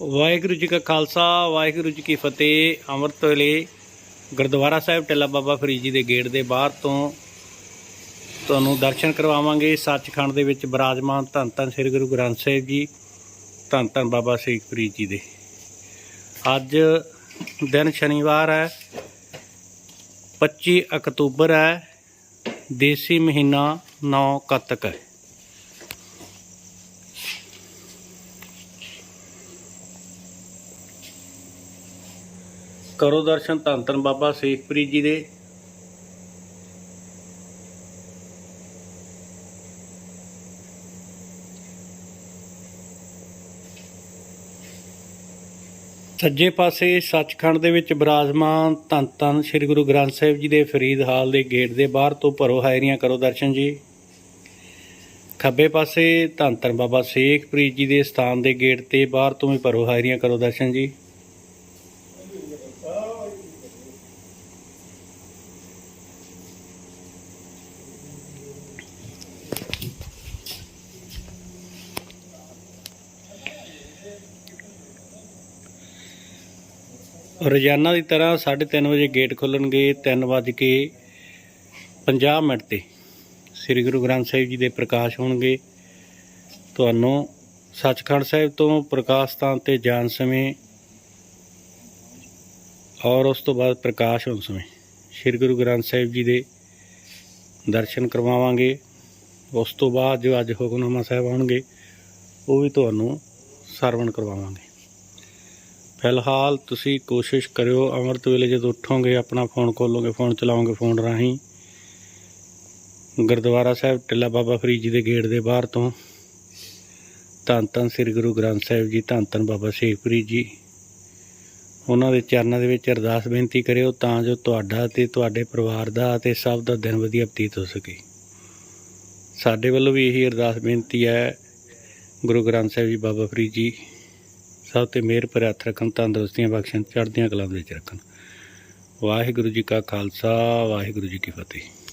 ਵਾਹਿਗੁਰੂ ਜੀ ਕਾ ਖਾਲਸਾ, ਵਾਹਿਗੁਰੂ ਜੀ ਕੀ ਫਤਿਹ। ਅੰਮ੍ਰਿਤ ਵੇਲੇ ਗੁਰਦੁਆਰਾ ਸਾਹਿਬ ਟਿੱਲਾ ਬਾਬਾ ਫਰੀਦ ਜੀ ਦੇ ਗੇਟ ਦੇ ਬਾਹਰ ਤੋਂ ਤੁਹਾਨੂੰ ਦਰਸ਼ਨ ਕਰਵਾਵਾਂਗੇ। ਸੱਚਖੰਡ ਦੇ ਵਿੱਚ ਬਿਰਾਜਮਾਨ ਧੰਨ ਧੰਨ ਸ੍ਰੀ ਗੁਰੂ ਗ੍ਰੰਥ ਸਾਹਿਬ ਜੀ, ਧੰਨ ਧੰਨ ਬਾਬਾ ਸ਼੍ਰੀ ਫਰੀਦ ਜੀ ਦੇ। ਅੱਜ ਦਿਨ ਸ਼ਨੀਵਾਰ ਹੈ 25 ਅਕਤੂਬਰ ਹੈ, ਦੇਸੀ ਮਹੀਨਾ 9 ਕੱਤਕ ਹੈ। ਕਰੋ ਦਰਸ਼ਨ ਧੰਨ ਧੰਨ ਬਾਬਾ ਸ਼ੇਖਪੁਰੀ ਜੀ ਦੇ। ਸੱਜੇ ਪਾਸੇ ਸੱਚਖੰਡ ਦੇ ਵਿੱਚ ਬਿਰਾਜਮਾਨ ਧੰਨ ਧੰਨ ਸ੍ਰੀ ਗੁਰੂ ਗ੍ਰੰਥ ਸਾਹਿਬ ਜੀ ਦੇ ਫਰੀਦ ਹਾਲ ਦੇ ਗੇਟ ਦੇ ਬਾਹਰ ਤੋਂ ਭਰੋ ਹਾਇਰੀਆਂ ਕਰੋ ਦਰਸ਼ਨ ਜੀ। ਖੱਬੇ ਪਾਸੇ ਧੰਨ ਧੰਨ ਬਾਬਾ ਸੇਖਪ੍ਰੀਤ ਜੀ ਦੇ ਸਥਾਨ ਦੇ ਗੇਟ ਤੇ ਬਾਹਰ ਤੋਂ ਵੀ ਭਰੋ ਹਾਇਰੀਆਂ ਕਰੋ ਦਰਸ਼ਨ ਜੀ। ਰੋਜ਼ਾਨਾ ਦੀ ਤਰ੍ਹਾਂ 3:30 ਵਜੇ ਗੇਟ ਖੁੱਲਣਗੇ 3:50 ਮਿੰਟ ਤੇ। ਸ੍ਰੀ ਗੁਰੂ ਗ੍ਰੰਥ ਸਾਹਿਬ ਜੀ ਦੇ ਪ੍ਰਕਾਸ਼ ਹੋਣਗੇ। ਤੁਹਾਨੂੰ ਸੱਚਖੰਡ ਸਾਹਿਬ ਤੋਂ ਪ੍ਰਕਾਸ਼ ਸਥਾਨ ਤੇ ਜਾਣ ਸਮੇਂ ਔਰ ਉਸ ਤੋਂ ਬਾਅਦ ਪ੍ਰਕਾਸ਼ ਹੋਣ ਸਮੇਂ ਸ੍ਰੀ ਗੁਰੂ ਗ੍ਰੰਥ ਸਾਹਿਬ ਜੀ ਦੇ ਦਰਸ਼ਨ ਕਰਵਾਵਾਂਗੇ। ਉਸ ਤੋਂ ਬਾਅਦ ਜੋ ਅੱਜ ਹੁਕਮਨਾਮਾ ਸਾਹਿਬ ਆਉਣਗੇ, ਉਹ ਵੀ ਤੁਹਾਨੂੰ ਸਰਵਣ ਕਰਵਾਵਾਂਗੇ। ਫਿਲਹਾਲ ਤੁਸੀਂ ਕੋਸ਼ਿਸ਼ ਕਰਿਓ ਅੰਮ੍ਰਿਤ ਵੇਲੇ ਜਦੋਂ ਉੱਠੋਗੇ, ਆਪਣਾ ਫੋਨ ਖੋਲੋਗੇ ਫੋਨ ਚਲਾਓਗੇ ਫੋਨ ਰਾਹੀਂ। ਗੁਰਦੁਆਰਾ ਸਾਹਿਬ, ਟਿੱਲਾ ਬਾਬਾ ਫਰੀਦ ਜੀ ਦੇ ਗੇਟ ਦੇ ਬਾਹਰ ਤੋਂ। ਧੰਨ ਧੰਨ ਸ੍ਰੀ ਗੁਰੂ ਗ੍ਰੰਥ ਸਾਹਿਬ ਜੀ, ਧੰਨ ਧੰਨ ਬਾਬਾ ਸ਼ੇਖਪੁਰੀ ਜੀ। ਉਹਨਾਂ ਦੇ ਚਰਨਾਂ ਦੇ ਵਿੱਚ ਅਰਦਾਸ ਬੇਨਤੀ ਕਰਿਓ ਤਾਂ ਜੋ ਤੁਹਾਡਾ ਤੇ ਤੁਹਾਡੇ ਪਰਿਵਾਰ ਦਾ ਤੇ ਸਭ ਦਾ ਦਿਨ ਵਧੀਆ ਬਤੀਤ ਹੋ ਸਕੇ। ਸਾਡੇ ਵੱਲੋਂ ਵੀ ਇਹੀ ਅਰਦਾਸ ਬੇਨਤੀ ਹੈ ਗੁਰੂ ਗ੍ਰੰਥ ਸਾਹਿਬ ਜੀ, ਬਾਬਾ ਫਰੀਦ ਜੀ। ਸਭ ਤੇ ਮਿਹਰ ਭਰੇ ਹੱਥ ਰੱਖਣ, ਤੰਦਰੁਸਤੀਆਂ ਬਖਸ਼ਣ, ਚੜ੍ਹਦੀਆਂ ਕਲਾਂ ਦੇ ਵਿੱਚ ਰੱਖਣ। ਵਾਹਿਗੁਰੂ ਜੀ ਕਾ ਖਾਲਸਾ, ਵਾਹਿਗੁਰੂ ਜੀ ਕੀ ਫਤਿਹ।